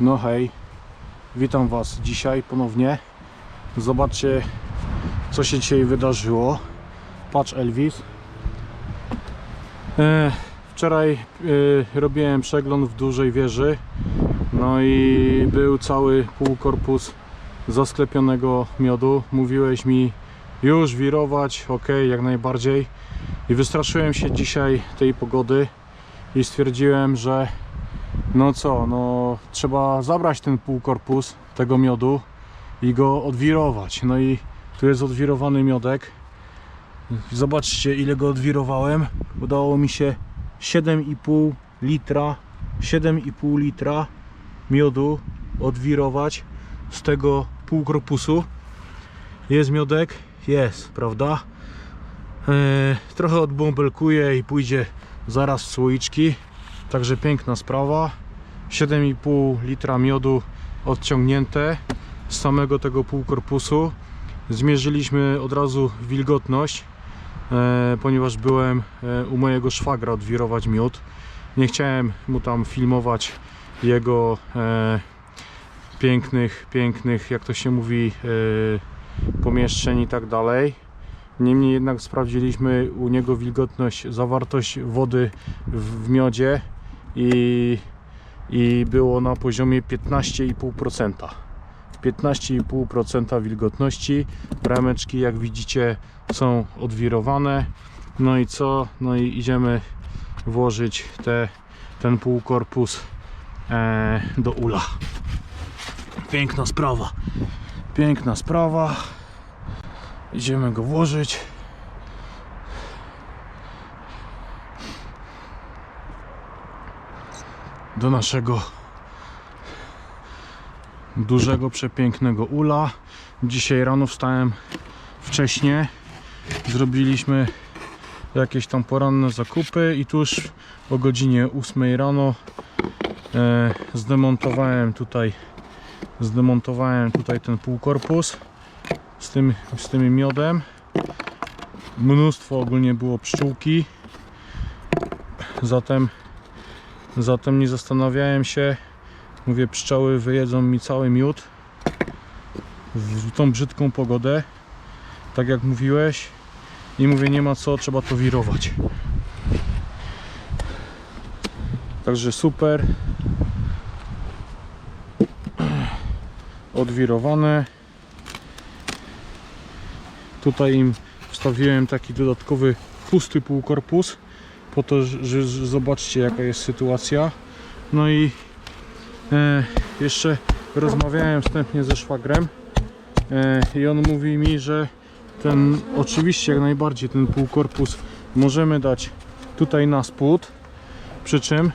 No hej, witam Was dzisiaj ponownie. Zobaczcie, co się dzisiaj wydarzyło. Patrz Elvis. E, wczoraj e, robiłem przegląd w dużej wieży. No i był cały półkorpus zasklepionego miodu. Mówiłeś mi już wirować, ok, jak najbardziej. I wystraszyłem się dzisiaj tej pogody i stwierdziłem, że no co, no trzeba zabrać ten półkorpus tego miodu i go odwirować. No i tu jest odwirowany miodek. Zobaczcie ile go odwirowałem. Udało mi się 7,5 litra 7,5 litra miodu odwirować z tego półkorpusu. Jest miodek? Jest, prawda? Eee, trochę odbąbelkuje i pójdzie zaraz w słoiczki. Także piękna sprawa. 7,5 litra miodu odciągnięte z samego tego półkorpusu. Zmierzyliśmy od razu wilgotność, e, ponieważ byłem e, u mojego szwagra odwirować miód. Nie chciałem mu tam filmować jego e, pięknych, pięknych, jak to się mówi, pomieszczeń i tak dalej. Niemniej jednak sprawdziliśmy u niego wilgotność, zawartość wody w miodzie i, i było na poziomie 15,5%. 15,5% wilgotności. Rameczki, jak widzicie, są odwirowane. No i co? No i idziemy włożyć te, ten półkorpus e, do ula. Piękna sprawa. Piękna sprawa. Idziemy go włożyć. Do naszego dużego, przepięknego ula. Dzisiaj rano wstałem wcześnie. Zrobiliśmy jakieś tam poranne zakupy i tuż o godzinie 8 rano e, zdemontowałem tutaj zdemontowałem tutaj ten półkorpus z tym, z tym miodem. Mnóstwo ogólnie było pszczółki. Zatem, zatem nie zastanawiałem się. Mówię, pszczoły wyjedzą mi cały miód w tą brzydką pogodę. Tak jak mówiłeś. I mówię, nie ma co, trzeba to wirować. Także super. Odwirowane. Tutaj im wstawiłem taki dodatkowy pusty półkorpus po to, że, zobaczcie jaka jest sytuacja. No i e, jeszcze rozmawiałem wstępnie ze szwagrem e, i on mówi mi, że ten oczywiście jak najbardziej ten półkorpus możemy dać tutaj na spód przy czym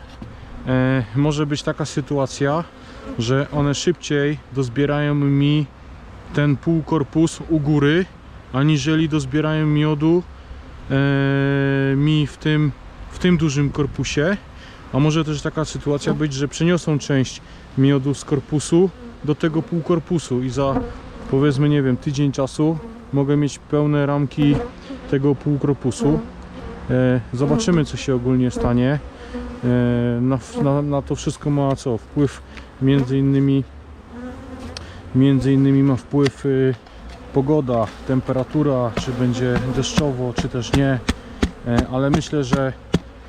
e, może być taka sytuacja, że one szybciej dozbierają mi ten półkorpus u góry aniżeli dozbierają miodu e, mi w tym, w tym dużym korpusie. A może też taka sytuacja być, że przeniosą część miodu z korpusu do tego półkorpusu i za powiedzmy, nie wiem, tydzień czasu mogę mieć pełne ramki tego półkorpusu. E, zobaczymy, co się ogólnie stanie. E, na, na, na to wszystko ma co? Wpływ między innymi między innymi ma wpływ y, pogoda, temperatura, czy będzie deszczowo, czy też nie. E, ale myślę, że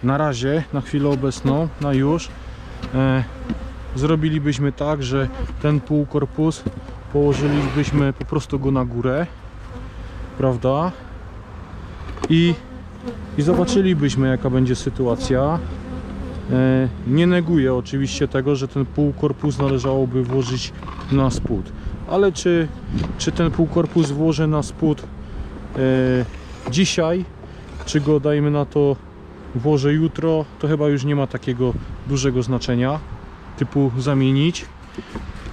na razie, na chwilę obecną, na już, e, zrobilibyśmy tak, że ten półkorpus położylibyśmy po prostu go na górę, prawda? I, i zobaczylibyśmy, jaka będzie sytuacja. E, Nie neguję oczywiście tego, że ten półkorpus należałoby włożyć na spód. Ale czy, czy ten półkorpus włożę na spód e, dzisiaj, czy go dajmy na to włożę jutro, to chyba już nie ma takiego dużego znaczenia typu zamienić.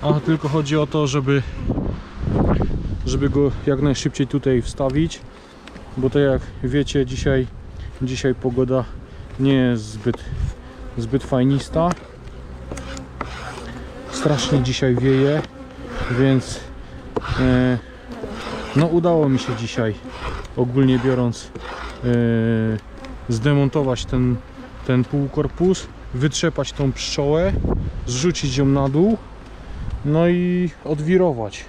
A tylko chodzi o to, żeby żeby go jak najszybciej tutaj wstawić, bo tak jak wiecie, dzisiaj, dzisiaj pogoda nie jest zbyt zbyt fajnista. Strasznie dzisiaj wieje, więc e, no udało mi się dzisiaj ogólnie biorąc e, zdemontować ten, ten półkorpus, wytrzepać tą pszczołę, zrzucić ją na dół no i odwirować.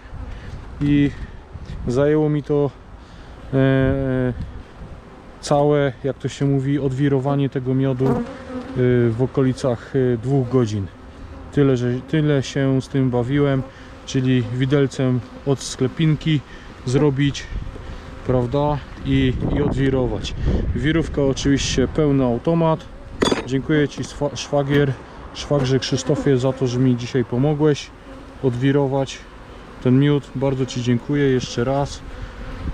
I zajęło mi to e, całe, jak to się mówi, odwirowanie tego miodu e, w okolicach e, dwóch godzin. Tyle, że, tyle się z tym bawiłem, czyli widelcem od sklepinki zrobić, prawda, i, i odwirować. Wirówka oczywiście pełny automat. Dziękuję Ci szwagier, szwagrze Krzysztofie za to, że mi dzisiaj pomogłeś odwirować ten miód. Bardzo Ci dziękuję jeszcze raz.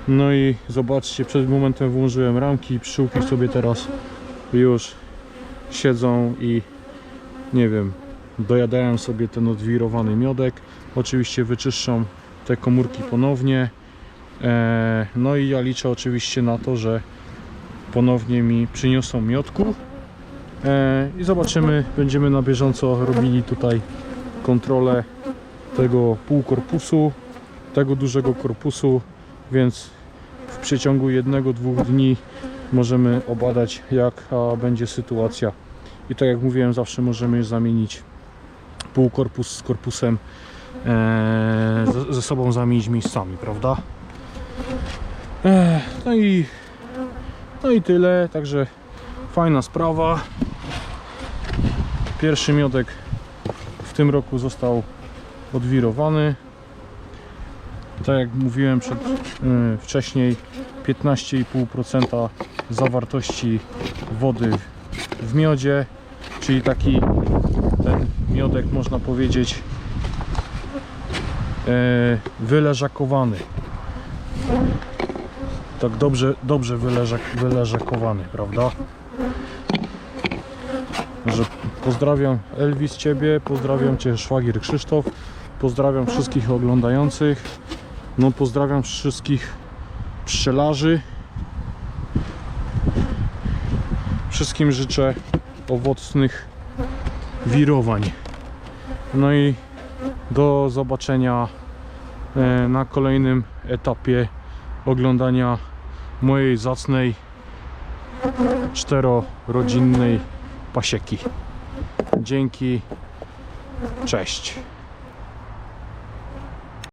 No i zobaczcie, przed momentem włożyłem ramki i pszczółki sobie teraz już siedzą i nie wiem, dojadają sobie ten odwirowany miodek. Oczywiście wyczyszczą te komórki ponownie. E, No i ja liczę oczywiście na to, że ponownie mi przyniosą miodku. E, I zobaczymy, będziemy na bieżąco robili tutaj kontrolę tego półkorpusu, tego dużego korpusu, więc w przeciągu jednego, dwóch dni możemy obadać jaka będzie sytuacja. I tak jak mówiłem, zawsze możemy zamienić półkorpus z korpusem e, ze sobą zamienić miejscami, prawda? No i no i tyle, także fajna sprawa. Pierwszy miodek w tym roku został odwirowany. Tak jak mówiłem przed, y, wcześniej, 15,5% zawartości wody w miodzie, czyli taki ten miodek można powiedzieć e, wyleżakowany. Tak dobrze, dobrze wyleżak, wyleżakowany, prawda? Że pozdrawiam Elvis Ciebie, pozdrawiam Cię szwagier Krzysztof, pozdrawiam wszystkich oglądających, no pozdrawiam wszystkich pszczelarzy. Wszystkim życzę owocnych wirowań. No i do zobaczenia e, na kolejnym etapie oglądania mojej zacnej czterorodzinnej pasieki. Dzięki. Cześć.